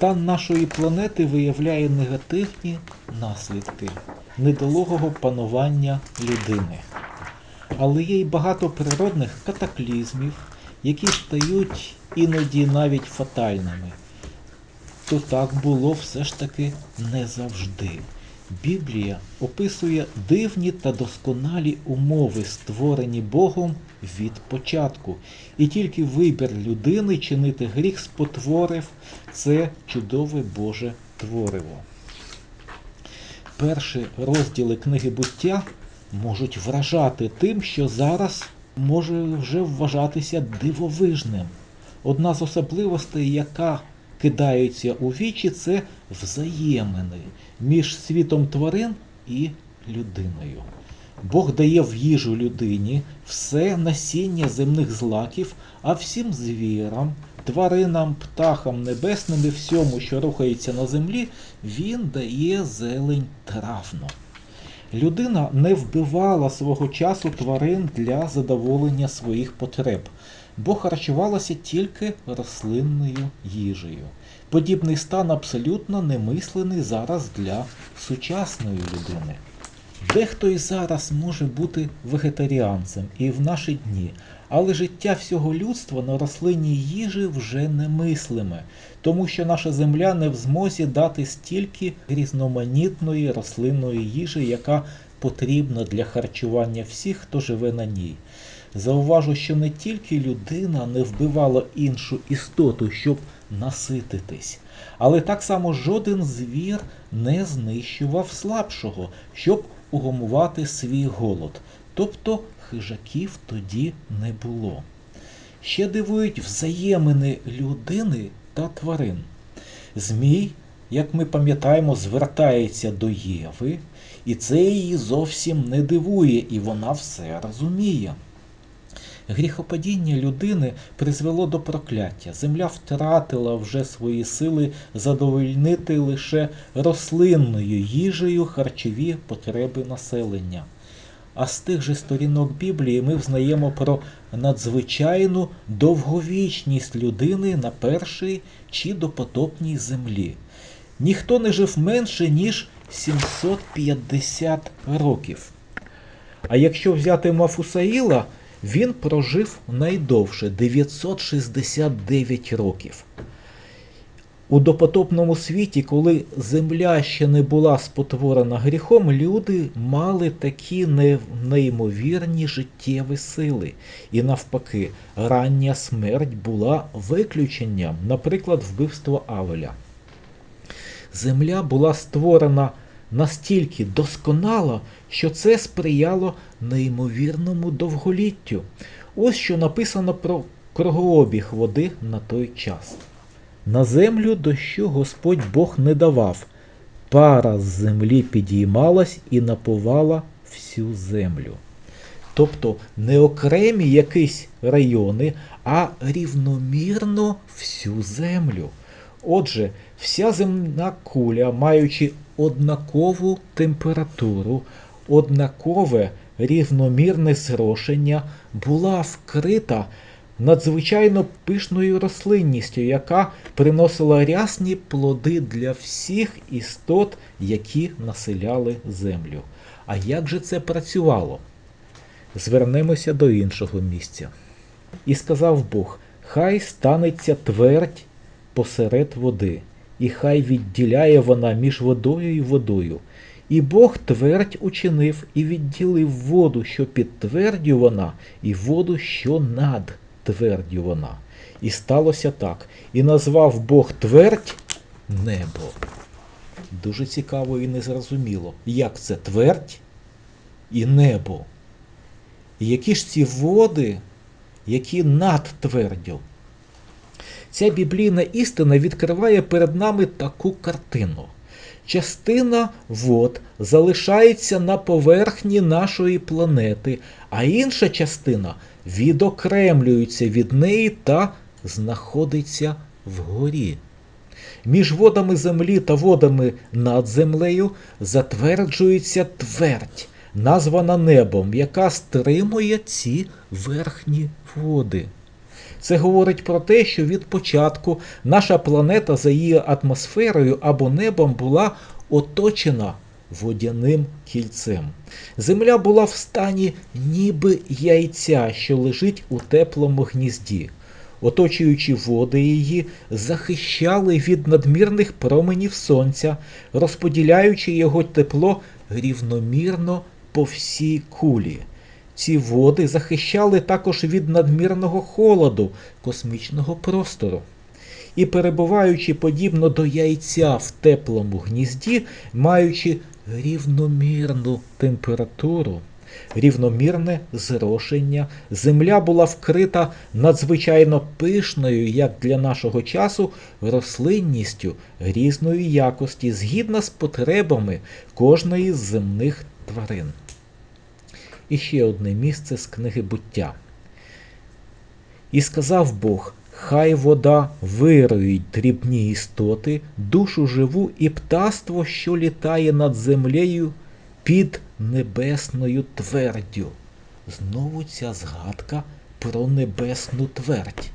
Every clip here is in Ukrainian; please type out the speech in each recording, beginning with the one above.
Стан нашої планети виявляє негативні наслідки недолугого панування людини. Але є й багато природних катаклізмів, які стають іноді навіть фатальними. То так було все ж таки не завжди. Біблія описує дивні та досконалі умови, створені Богом від початку. І тільки вибір людини чинити гріх спотворив це чудове Боже твориво. Перші розділи книги буття можуть вражати тим, що зараз може вже вважатися дивовижним. Одна з особливостей, яка кидається у вічі, це взаємини між світом тварин і людиною. Бог дає в їжу людині все насіння земних злаків, а всім звірам, тваринам, птахам небесним і всьому, що рухається на землі, він дає зелень травну. Людина не вбивала свого часу тварин для задоволення своїх потреб, бо харчувалася тільки рослинною їжею. Подібний стан абсолютно немислений зараз для сучасної людини. Дехто і зараз може бути вегетаріанцем і в наші дні, але життя всього людства на рослинній їжі вже немислиме, тому що наша земля не в змозі дати стільки різноманітної рослинної їжі, яка потрібна для харчування всіх, хто живе на ній. Зауважу, що не тільки людина не вбивала іншу істоту, щоб насититись, але так само жоден звір не знищував слабшого, щоб угамувати свій голод. Тобто хижаків тоді не було. Ще дивують взаємини людини та тварин. Змій, як ми пам'ятаємо, звертається до Єви, і це її зовсім не дивує, і вона все розуміє. Гріхопадіння людини призвело до прокляття. Земля втратила вже свої сили задовольнити лише рослинною їжею харчові потреби населення. А з тих же сторінок Біблії ми взнаємо про надзвичайну довговічність людини на першій чи допотопній землі. Ніхто не жив менше, ніж 750 років. А якщо взяти Мафусаїла, він прожив найдовше 969 років. У допотопному світі, коли земля ще не була спотворена гріхом, люди мали такі неймовірні життєві сили. І навпаки, рання смерть була виключенням, наприклад, вбивство Авеля. Земля була створена настільки досконало, що це сприяло неймовірному довголіттю. Ось що написано про кругообіг води на той час. На землю дощу Господь Бог не давав. Пара з землі підіймалась і напувала всю землю. Тобто не окремі якісь райони, а рівномірно всю землю. Отже, вся земна куля, маючи однакову температуру, однакове рівномірне зрошення, була вкрита надзвичайно пишною рослинністю, яка приносила рясні плоди для всіх істот, які населяли землю. А як же це працювало? Звернемося до іншого місця. І сказав Бог: Хай станеться твердь посеред води, і хай відділяє вона між водою і водою. І Бог твердь учинив і відділив воду, що під твердю вона, і воду, що над твердю вона. І сталося так. І назвав Бог твердь небо. Дуже цікаво і незрозуміло, як це твердь і небо. І які ж ці води, які над твердю? Ця біблійна істина відкриває перед нами таку картину. Частина вод залишається на поверхні нашої планети, а інша частина відокремлюється від неї та знаходиться вгорі. Між водами землі та водами над землею затверджується твердь, названа небом, яка стримує ці верхні води. Це говорить про те, що від початку наша планета за її атмосферою або небом була оточена водяним кільцем. Земля була в стані ніби яйця, що лежить у теплому гнізді. Оточуючі води її захищали від надмірних променів сонця, розподіляючи його тепло рівномірно по всій кулі. Ці води захищали також від надмірного холоду космічного простору. І перебуваючи подібно до яйця в теплому гнізді, маючи рівномірну температуру, рівномірне зрошення, земля була вкрита надзвичайно пишною, як для нашого часу, рослинністю різної якості, згідно з потребами кожної з земних тварин. І ще одне місце з книги буття. І сказав Бог: Хай вода вирують дрібні істоти, душу живу і птаство, що літає над землею під небесною твердю. Знову ця згадка про небесну твердь.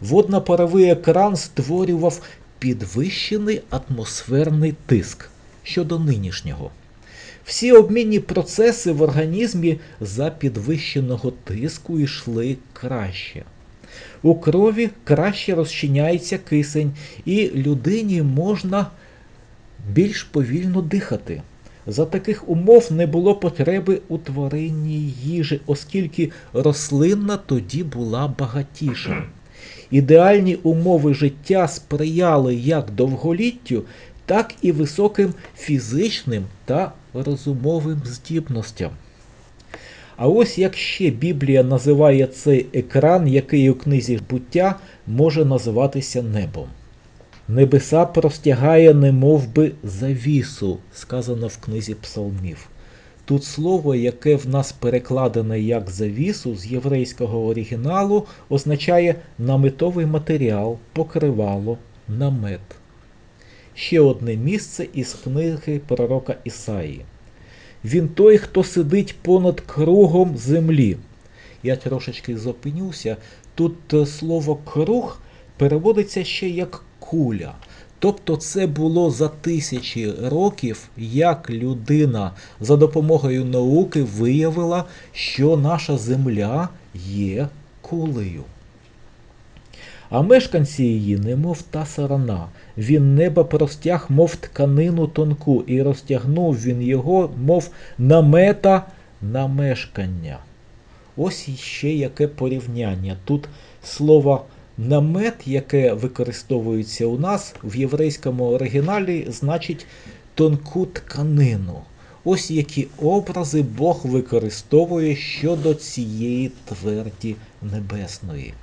Водно-паровий екран створював підвищений атмосферний тиск щодо нинішнього. Всі обмінні процеси в організмі за підвищеного тиску йшли краще. У крові краще розчиняється кисень, і людині можна більш повільно дихати. За таких умов не було потреби у тваринній їжі, оскільки рослинна тоді була багатіша. Ідеальні умови життя сприяли як довголіттю, так і високим фізичним та розумовим здібностям. А ось як ще Біблія називає цей екран, який у книзі буття може називатися небом. Небеса простягає, немов би, завісу, сказано в книзі псалмів. Тут слово, яке в нас перекладене як завісу з єврейського оригіналу, означає наметовий матеріал, покривало, намет. Ще одне місце із книги пророка Ісаї. Він той, хто сидить понад кругом землі. Я трошечки зупинюся. Тут е, слово круг переводиться ще як куля. Тобто це було за тисячі років, як людина за допомогою науки виявила, що наша земля є кулею. А мешканці її, немов та сарана, він неба простяг, мов тканину тонку, і розтягнув він його, мов намета на мешкання. Ось іще яке порівняння. Тут слово намет, яке використовується у нас в єврейському оригіналі, значить тонку тканину. Ось які образи Бог використовує щодо цієї тверді небесної.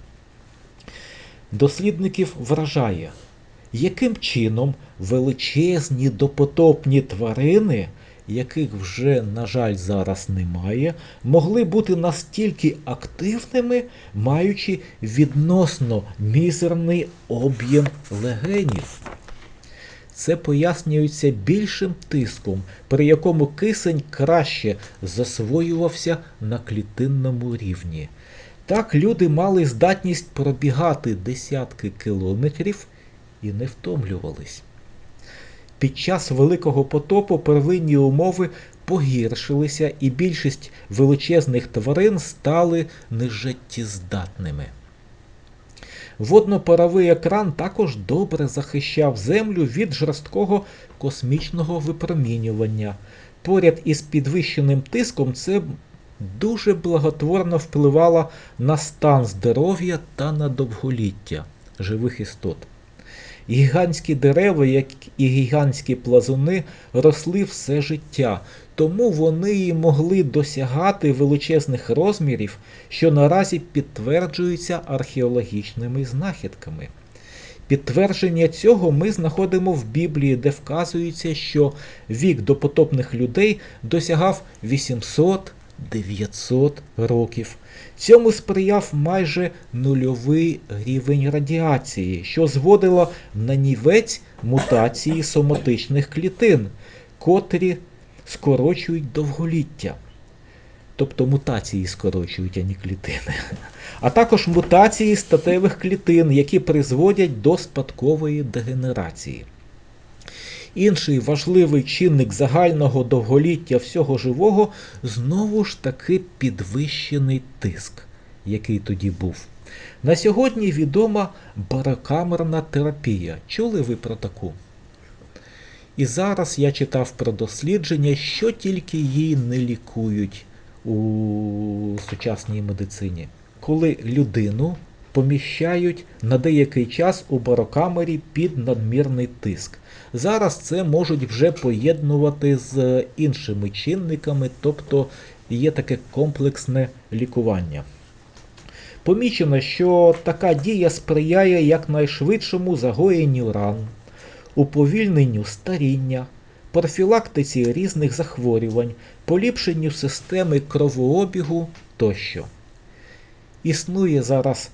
Дослідників вражає, яким чином величезні допотопні тварини, яких вже, на жаль, зараз немає, могли бути настільки активними, маючи відносно мізерний об'єм легенів. Це пояснюється більшим тиском, при якому кисень краще засвоювався на клітинному рівні. Так люди мали здатність пробігати десятки кілометрів і не втомлювались. Під час Великого потопу первинні умови погіршилися, і більшість величезних тварин стали нежиттєздатними. Водно-паровий екран також добре захищав Землю від жорсткого космічного випромінювання. Поряд із підвищеним тиском це дуже благотворно впливало на стан здоров'я та на довголіття живих істот. Гігантські дерева, як і гігантські плазуни, росли все життя, тому вони і могли досягати величезних розмірів, що наразі підтверджуються археологічними знахідками. Підтвердження цього ми знаходимо в Біблії, де вказується, що вік допотопних людей досягав 800 900 років. Цьому сприяв майже нульовий рівень радіації, що зводило на нівець мутації соматичних клітин, котрі скорочують довголіття. тобто мутації скорочують, а не клітини, а також мутації статевих клітин, які призводять до спадкової дегенерації. Інший важливий чинник загального довголіття всього живого знову ж таки підвищений тиск, який тоді був. На сьогодні відома барокамерна терапія. Чули ви про таку? І зараз я читав про дослідження, що тільки її не лікують у сучасній медицині. Коли людину поміщають на деякий час у барокамері під надмірний тиск. Зараз це можуть вже поєднувати з іншими чинниками, тобто є таке комплексне лікування. Помічено, що така дія сприяє якнайшвидшому загоєнню ран, уповільненню старіння, профілактиці різних захворювань, поліпшенню системи кровообігу тощо. Існує зараз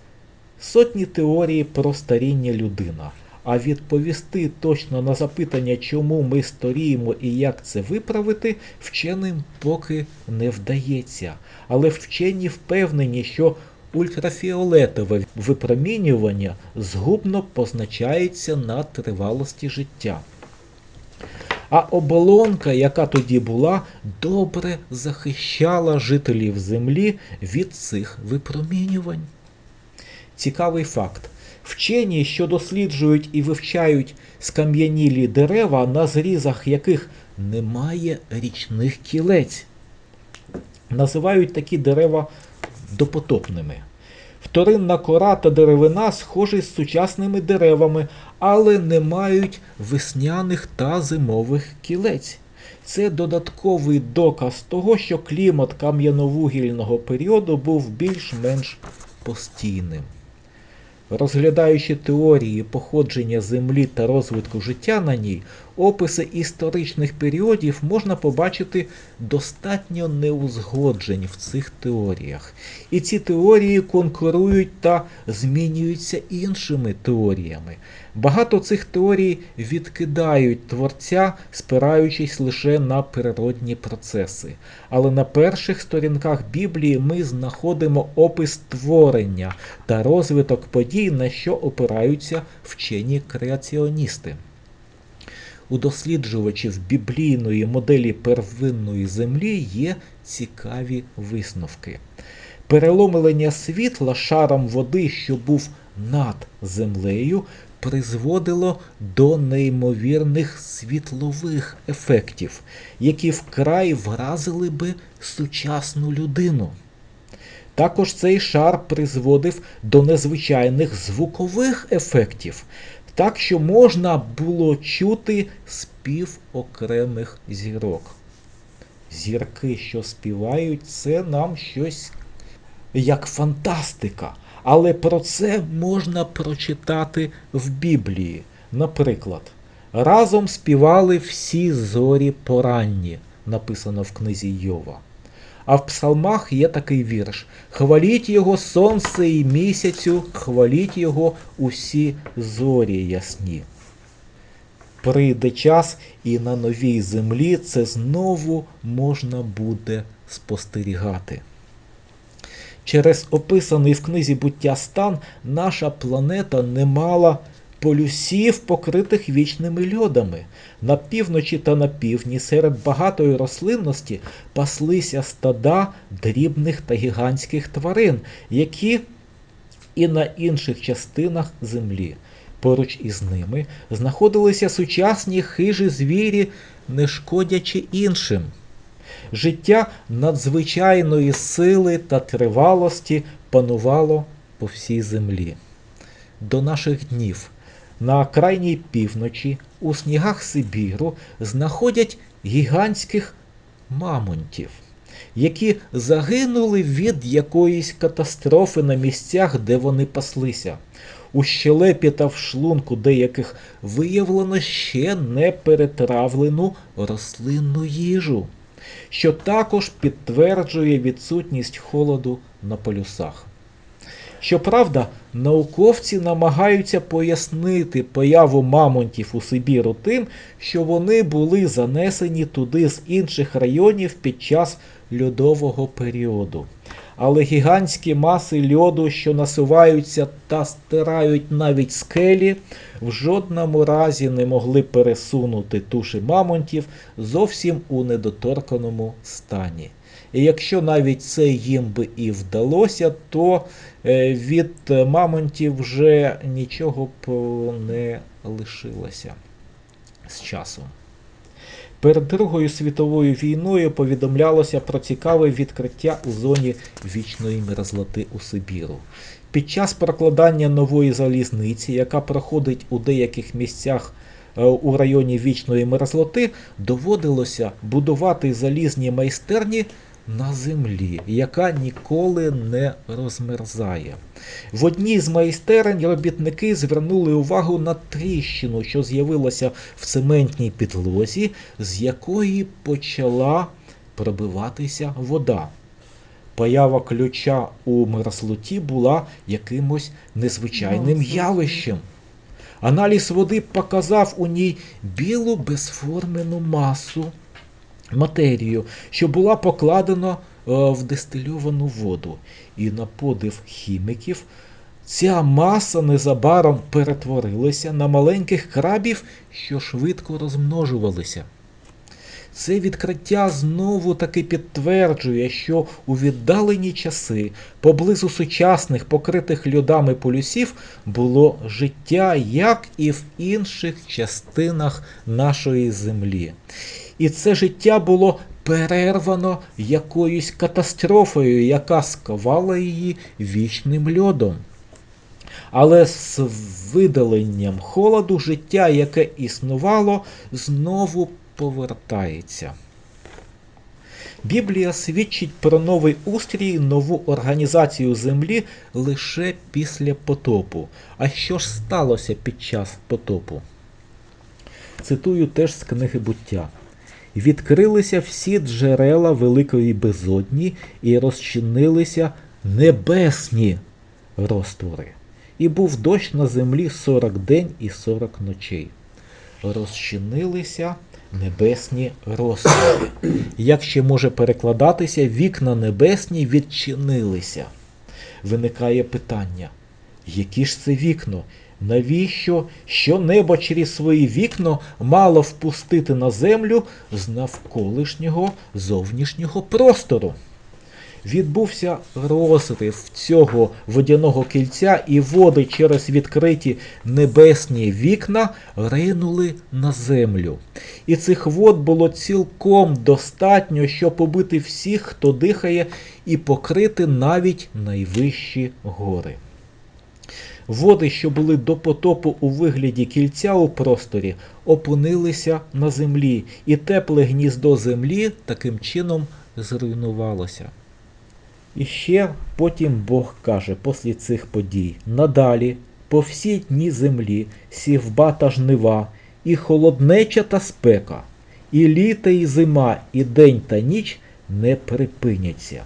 сотні теорій про старіння людина, а відповісти точно на запитання, чому ми старіємо і як це виправити, вченим поки не вдається. Але вчені впевнені, що ультрафіолетове випромінювання згубно позначається на тривалості життя. А оболонка, яка тоді була, добре захищала жителів Землі від цих випромінювань. Цікавий факт. Вчені, що досліджують і вивчають скам'янілі дерева, на зрізах яких немає річних кілець, називають такі дерева допотопними. Вторинна кора та деревина схожі з сучасними деревами, але не мають весняних та зимових кілець. Це додатковий доказ того, що клімат кам'яновугільного періоду був більш-менш постійним. Розглядаючи теорії походження Землі та розвитку життя на ній, описи історичних періодів можна побачити достатньо неузгоджень в цих теоріях. І ці теорії конкурують та змінюються іншими теоріями. Багато цих теорій відкидають творця, спираючись лише на природні процеси. Але на перших сторінках Біблії ми знаходимо опис творення та розвиток подій, на що опираються вчені креаціоністи. У досліджувачів біблійної моделі первинної землі є цікаві висновки. Переломлення світла шаром води, що був над землею, призводило до неймовірних світлових ефектів, які вкрай вразили би сучасну людину. Також цей шар призводив до незвичайних звукових ефектів, так що можна було чути спів окремих зірок. Зірки, що співають, це нам щось як фантастика. Але про це можна прочитати в Біблії. Наприклад, разом співали всі зорі поранні, написано в книзі Йова. А в псалмах є такий вірш: Хваліть його сонце і місяцю, хваліть його усі зорі ясні. Прийде час, і на новій землі це знову можна буде спостерігати. Через описаний в книзі буття стан наша планета не мала полюсів, покритих вічними льодами. На півночі та на півдні серед багатої рослинності паслися стада дрібних та гігантських тварин, які і на інших частинах землі. Поруч із ними знаходилися сучасні хижі звірі, не шкодячи іншим. Життя надзвичайної сили та тривалості панувало по всій землі. До наших днів на крайній півночі у снігах Сибіру знаходять гігантських мамонтів, які загинули від якоїсь катастрофи на місцях, де вони паслися. У щелепі та в шлунку деяких виявлено ще не перетравлену рослинну їжу що також підтверджує відсутність холоду на полюсах. Щоправда, науковці намагаються пояснити появу мамонтів у Сибіру тим, що вони були занесені туди з інших районів під час льодового періоду. Але гігантські маси льоду, що насуваються та стирають навіть скелі, в жодному разі не могли пересунути туші мамонтів зовсім у недоторканому стані. Якщо навіть це їм би і вдалося, то е, від мамонтів вже нічого б не лишилося з часом. Перед Другою світовою війною повідомлялося про цікаве відкриття у зоні вічної мерзлоти у Сибіру. Під час прокладання нової залізниці, яка проходить у деяких місцях е, у районі вічної мерзлоти, доводилося будувати залізні майстерні на землі, яка ніколи не розмерзає. В одній з майстерень робітники звернули увагу на тріщину, що з'явилася в цементній підлозі, з якої почала пробиватися вода. Поява ключа у мерзлоті була якимось незвичайним явищем. Аналіз води показав у ній білу безформену масу матерію, що була покладена е, в дистильовану воду. І на подив хіміків ця маса незабаром перетворилася на маленьких крабів, що швидко розмножувалися. Це відкриття знову таки підтверджує, що у віддалені часи поблизу сучасних покритих льодами полюсів було життя, як і в інших частинах нашої землі. І це життя було перервано якоюсь катастрофою, яка сковала її вічним льодом. Але з видаленням холоду життя, яке існувало, знову повертається. Біблія свідчить про новий устрій, нову організацію землі лише після потопу. А що ж сталося під час потопу? Цитую теж з книги буття. Відкрилися всі джерела великої безодні і розчинилися небесні розтвори. І був дощ на землі сорок день і сорок ночей. Розчинилися небесні розтвори. Як ще може перекладатися, вікна небесні відчинилися. Виникає питання, які ж це вікна? Навіщо що небо через свої вікна мало впустити на землю з навколишнього зовнішнього простору? Відбувся розрив цього водяного кільця, і води через відкриті небесні вікна ринули на землю. І цих вод було цілком достатньо, щоб побити всіх, хто дихає, і покрити навіть найвищі гори. Води, що були до потопу у вигляді кільця у просторі, опинилися на землі, і тепле гніздо землі таким чином зруйнувалося. І ще потім Бог каже після цих подій: надалі, по всій дні землі, сівба та жнива, і холоднеча та спека, і літо, і зима, і день та ніч не припиняться.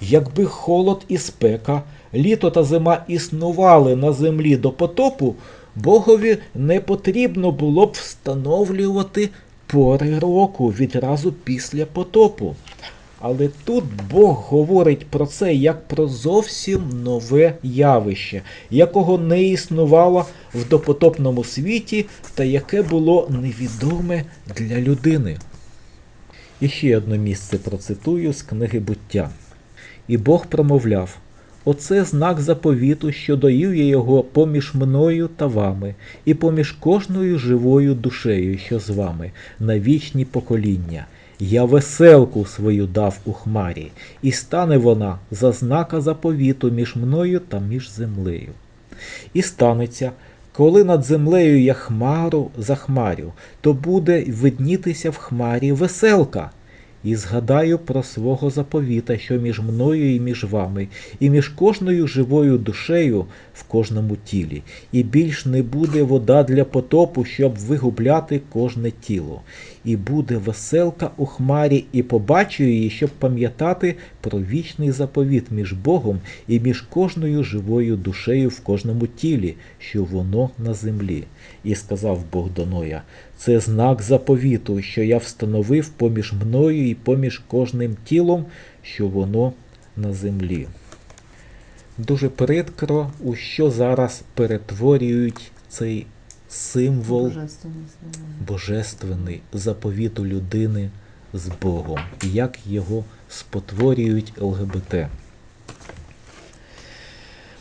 Якби холод і спека, літо та зима існували на землі до потопу, Богові не потрібно було б встановлювати пори року відразу після потопу. Але тут Бог говорить про це як про зовсім нове явище, якого не існувало в допотопному світі та яке було невідоме для людини. І ще одне місце процитую з книги буття. І Бог промовляв: Оце знак заповіту, що доїв я його поміж мною та вами, і поміж кожною живою душею, що з вами, на вічні покоління. Я веселку свою дав у хмарі, і стане вона за знака заповіту між мною та між землею. І станеться, коли над землею я хмару захмарю, то буде виднітися в хмарі веселка. І згадаю про свого заповіта, що між мною і між вами, і між кожною живою душею в кожному тілі, і більш не буде вода для потопу, щоб вигубляти кожне тіло. І буде веселка у хмарі, і побачу її, щоб пам'ятати про вічний заповіт між Богом і між кожною живою душею в кожному тілі, що воно на землі. І сказав Бог до Ноя, це знак заповіту, що я встановив поміж мною і поміж кожним тілом, що воно на землі. Дуже прикро, у що зараз перетворюють цей символ Божественне слово. божественний заповіту людини з Богом, як його спотворюють ЛГБТ.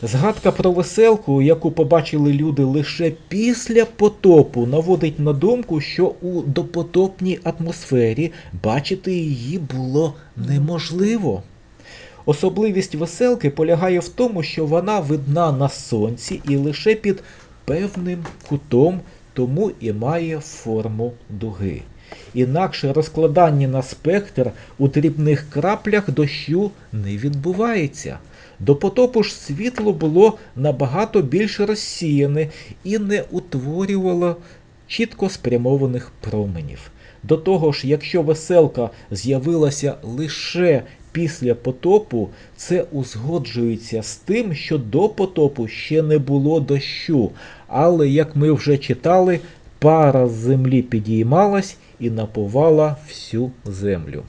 Згадка про веселку, яку побачили люди лише після потопу, наводить на думку, що у допотопній атмосфері бачити її було неможливо. Особливість веселки полягає в тому, що вона видна на сонці і лише під певним кутом, тому і має форму дуги. Інакше розкладання на спектр у дрібних краплях дощу не відбувається. До потопу ж світло було набагато більш розсіяне і не утворювало чітко спрямованих променів. До того ж, якщо веселка з'явилася лише після потопу, це узгоджується з тим, що до потопу ще не було дощу, але, як ми вже читали, пара з землі підіймалась і напувала всю землю.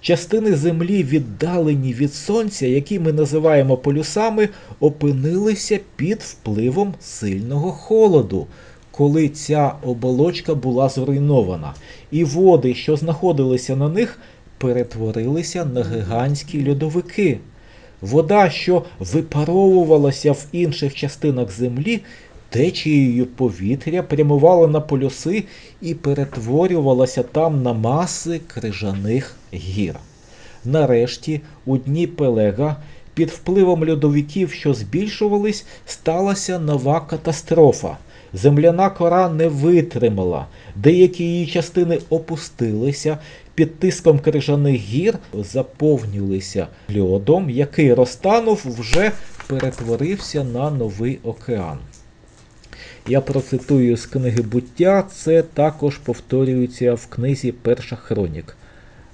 Частини землі, віддалені від сонця, які ми називаємо полюсами, опинилися під впливом сильного холоду, коли ця оболочка була зруйнована, і води, що знаходилися на них, перетворилися на гігантські льодовики. Вода, що випаровувалася в інших частинах землі, течією повітря прямувала на полюси і перетворювалася там на маси крижаних гір. Нарешті, у дні Пелега, під впливом льодовиків, що збільшувались, сталася нова катастрофа. Земляна кора не витримала, деякі її частини опустилися, під тиском крижаних гір заповнювалися льодом, який розтанув, вже перетворився на новий океан. Я процитую з книги буття, це також повторюється в книзі Перша Хронік.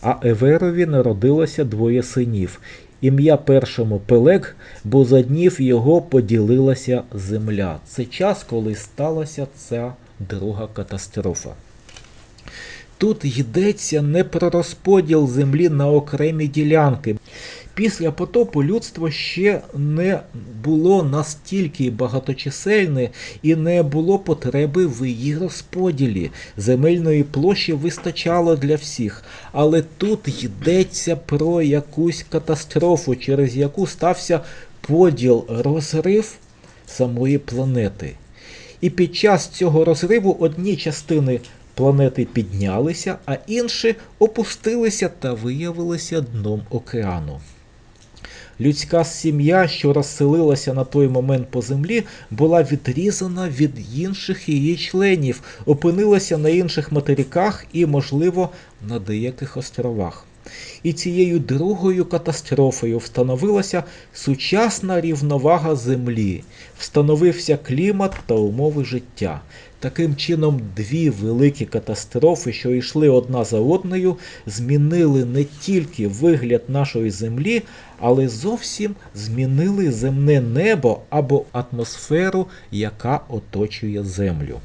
А Еверові народилося двоє синів. Ім'я першому Пелег, бо за днів його поділилася земля. Це час, коли сталася ця друга катастрофа. Тут йдеться не про розподіл землі на окремі ділянки. Після потопу людство ще не було настільки багаточисельне і не було потреби в її розподілі. Земельної площі вистачало для всіх. Але тут йдеться про якусь катастрофу, через яку стався поділ, розрив самої планети. І під час цього розриву одні частини планети піднялися, а інші опустилися та виявилися дном океану. Людська сім'я, що розселилася на той момент по землі, була відрізана від інших її членів, опинилася на інших материках і, можливо, на деяких островах. І цією другою катастрофою встановилася сучасна рівновага Землі, встановився клімат та умови життя. Таким чином, дві великі катастрофи, що йшли одна за одною, змінили не тільки вигляд нашої землі, але зовсім змінили земне небо або атмосферу, яка оточує Землю.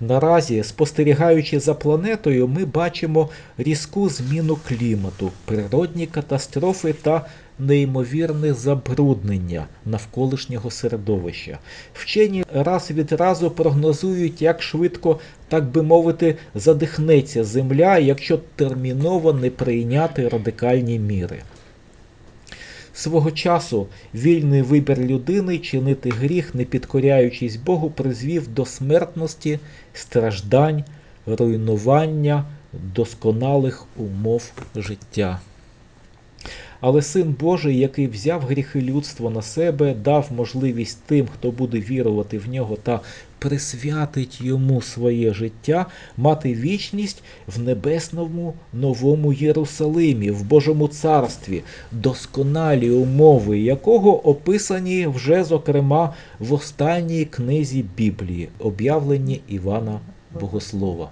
Наразі, спостерігаючи за планетою, ми бачимо різку зміну клімату, природні катастрофи та неймовірне забруднення навколишнього середовища. Вчені раз від разу прогнозують, як швидко, так би мовити, задихнеться Земля, якщо терміново не прийняти радикальні міри. Свого часу вільний вибір людини чинити гріх, не підкоряючись Богу, призвів до смертності, страждань, руйнування досконалих умов життя. Але Син Божий, який взяв гріхи людства на себе, дав можливість тим, хто буде вірувати в нього та присвятить йому своє життя, мати вічність в небесному новому Єрусалимі, в Божому царстві, досконалі умови якого описані вже, зокрема, в останній книзі Біблії, об'явленні Івана Богослова.